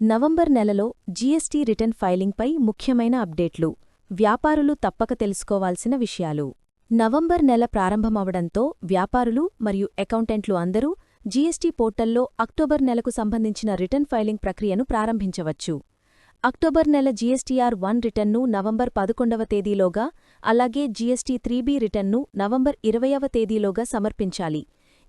November నెలలో GST return ఫైలింగ్పై ముఖ్యమైన అప్డేట్లు. వ్యాపారులు తప్పక తెలుసుకోవాల్సిన విషయాలు. నవంబర్ నెల ప్రారంభమవడంతో వ్యాపారులు మరియు అకౌంటెంట్లు అందరూ జీఎస్టీ పోర్టల్లో అక్టోబర్ నెలకు సంబంధించిన రిటర్న్ ఫైలింగ్ ప్రక్రియను ప్రారంభించవచ్చు. అక్టోబర్ నెల జీఎస్టీఆర్ వన్ రిటర్న్ను నవంబర్ పదకొండవ తేదీలోగా అలాగే జీఎస్టీ త్రీ బి రిటర్న్ను నవంబర్ ఇరవయవ తేదీలోగా సమర్పించాలి.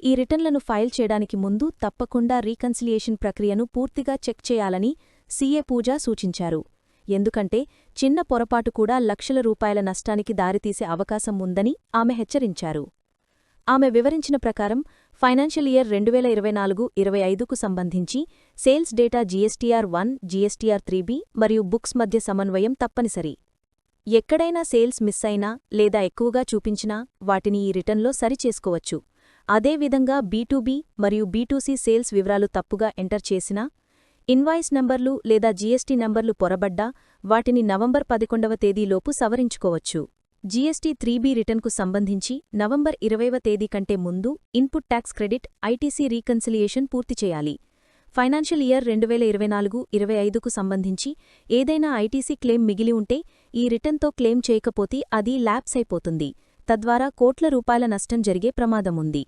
ఈ రిటర్న్లను ఫైల్ చేయడానికి ముందు తప్పకుండా రీకన్సిలియేషన్ ప్రక్రియను పూర్తిగా చెక్ చేయాలని సీఏ పూజ సూచించారు. ఎందుకంటే చిన్న పొరపాటు కూడా లక్షల రూపాయల నష్టానికి దారితీసే అవకాశం ఉందని ఆమె హెచ్చరించారు. ఆమె వివరించిన ప్రకారం ఫైనాన్షియల్ ఇయర్ రెండు వేల ఇరవై నాలుగు ఇరవై ఐదుకు సంబంధించి sales data GSTR one GSTR three B మరియు బుక్స్ మధ్య సమన్వయం తప్పనిసరి. ఎక్కడైనా సేల్స్ మిస్ అయినా లేదా ఎక్కువగా చూపించినా వాటిని ఈ రిటర్న్లో సరిచేసుకోవచ్చు. అదేవిధంగా బీటూబీ మరియు బీటూసీ సేల్స్ వివరాలు తప్పుగా ఎంటర్ చేసినా ఇన్వాయిస్ నంబర్లు లేదా జీఎస్టీ నంబర్లు పొరబడ్డా వాటిని నవంబర్ పదకొండవ తేదీలోపు సవరించుకోవచ్చు. జీఎస్టీ త్రీ బీ రిటర్న్కు సంబంధించి నవంబర్ ఇరవైవ తేదీ కంటే ముందు input tax credit ITC reconciliation పూర్తి చేయాలి. ఫైనాన్షియల్ ఇయర్ రెండు వేల ఇరవై నాలుగు ఇరవై ఐదుకు సంబంధించి ఏదైనా ఐటీసీ క్లెయిమ్ మిగిలి ఉంటే ఈ రిటర్న్తో క్లెయిమ్ చేయకపోతే అది ల్యాప్స్ అయిపోతుంది. తద్వారా కోట్ల రూపాయల నష్టం జరిగే ప్రమాదముంది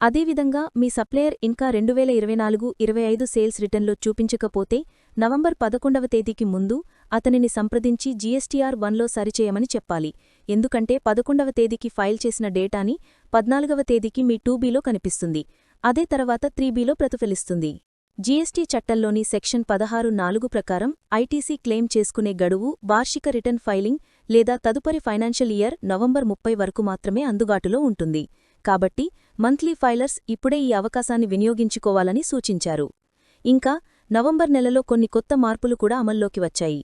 అదేవిధంగా మీ సప్లయర్ ఇంకా రెండు వేల ఇరవై నాలుగు ఇరవై ఐదు సేల్స్ రిటర్న్లో చూపించకపోతే నవంబర్ పదకొండవ తేదీకి ముందు అతనిని సంప్రదించి జీఎస్టీఆర్ వన్లో సరిచేయమని చెప్పాలి. ఎందుకంటే పదకొండవ తేదీకి ఫైల్ చేసిన డేటాని పద్నాలుగవ తేదీకి మీ టూబీలో కనిపిస్తుంది. అదే తర్వాత త్రీబీలో ప్రతిఫలిస్తుంది. జీఎస్టీ చట్టంలోని సెక్షన్ పదహారు నాలుగు ప్రకారం ఐటీసీ క్లెయిమ్ చేసుకునే గడువు వార్షిక రిటర్న్ ఫైలింగ్ లేదా తదుపరి ఫైనాన్షియల్ ఇయర్ నవంబర్ ముప్పై వరకు మాత్రమే అందుబాటులో ఉంటుంది. కాబట్టి మంత్లీ ఫైలర్స్ ఇప్పుడే ఈ అవకాశాన్ని వినియోగించుకోవాలని సూచించారు. ఇంకా నవంబర్ నెలలో కొన్ని కొత్త మార్పులు కూడా అమల్లోకి వచ్చాయి.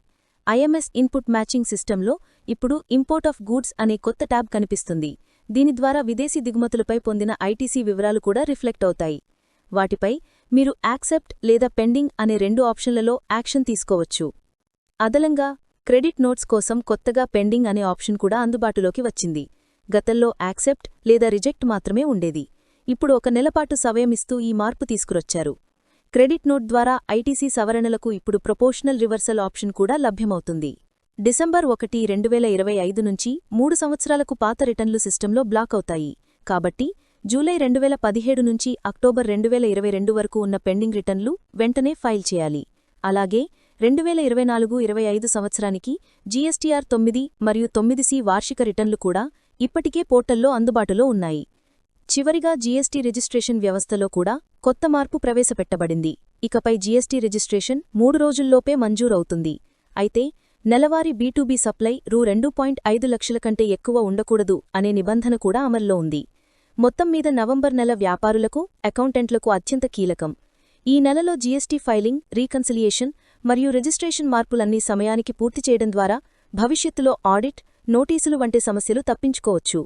ఐఎంఎస్ ఇన్పుట్ మ్యాచింగ్ సిస్టంలో ఇప్పుడు ఇంపోర్ట్ ఆఫ్ గూడ్స్ అనే కొత్త ట్యాబ్ కనిపిస్తుంది. దీని ద్వారా విదేశీ దిగుమతులపై పొందిన ఐటీసీ వివరాలు కూడా రిఫ్లెక్ట్ అవుతాయి. వాటిపై మీరు యాక్సెప్ట్ లేదా పెండింగ్ అనే రెండు ఆప్షన్లలో యాక్షన్ తీసుకోవచ్చు. అదనంగా క్రెడిట్ నోట్స్ కోసం కొత్తగా పెండింగ్ అనే ఆప్షన్ కూడా అందుబాటులోకి వచ్చింది. గతంలో యాక్సెప్ట్ లేదా రిజెక్ట్ మాత్రమే ఉండేది. ఇప్పుడు ఒక నెలపాటు సమయమిస్తూ ఈ మార్పు తీసుకురొచ్చారు. క్రెడిట్ నోట్ ద్వారా ఐటీసీ సవరణలకు ఇప్పుడు ప్రొపోషనల్ రివర్సల్ ఆప్షన్ కూడా లభ్యమవుతుంది. డిసెంబర్ ఒకటి రెండు వేల ఇరవై ఐదు నుంచి మూడు సంవత్సరాలకు పాత రిటర్న్లు సిస్టంలో బ్లాక్ అవుతాయి. కాబట్టి జూలై రెండు వేల పదిహేడు నుంచి అక్టోబర్ రెండు వేల ఇరవై రెండు వరకు ఉన్న పెండింగ్ రిటర్న్లు వెంటనే ఫైల్ చేయాలి. అలాగే రెండు వేల ఇరవై నాలుగు ఇరవై ఐదు సంవత్సరానికి జీఎస్టీఆర్ తొమ్మిది మరియు తొమ్మిది సి వార్షిక రిటర్న్లు కూడా ఇప్పటికే పోర్టల్లో అందుబాటులో ఉన్నాయి. చివరిగా జీఎస్టీ రిజిస్ట్రేషన్ వ్యవస్థలో కూడా కొత్త మార్పు ప్రవేశపెట్టబడింది. ఇకపై జీఎస్టీ రిజిస్ట్రేషన్ మూడు రోజుల్లోపే మంజూరవుతుంది. అయితే నెలవారీ బీటూబీ సప్లై రూ రెండు పాయింట్ ఐదు లక్షల కంటే ఎక్కువ ఉండకూడదు అనే నిబంధన కూడా అమల్లో ఉంది. మొత్తం మీద నవంబర్ నెల వ్యాపారులకు అకౌంటెంట్లకు అత్యంత కీలకం. ఈ నెలలో జీఎస్టీ ఫైలింగ్ రీకన్సిలియేషన్ మరియు రిజిస్ట్రేషన్ మార్పులన్నీ సమయానికి పూర్తి చేయడం ద్వారా భవిష్యత్తులో ఆడిట్ నోటీసులు వంటి సమస్యలు తప్పించుకోవచ్చు.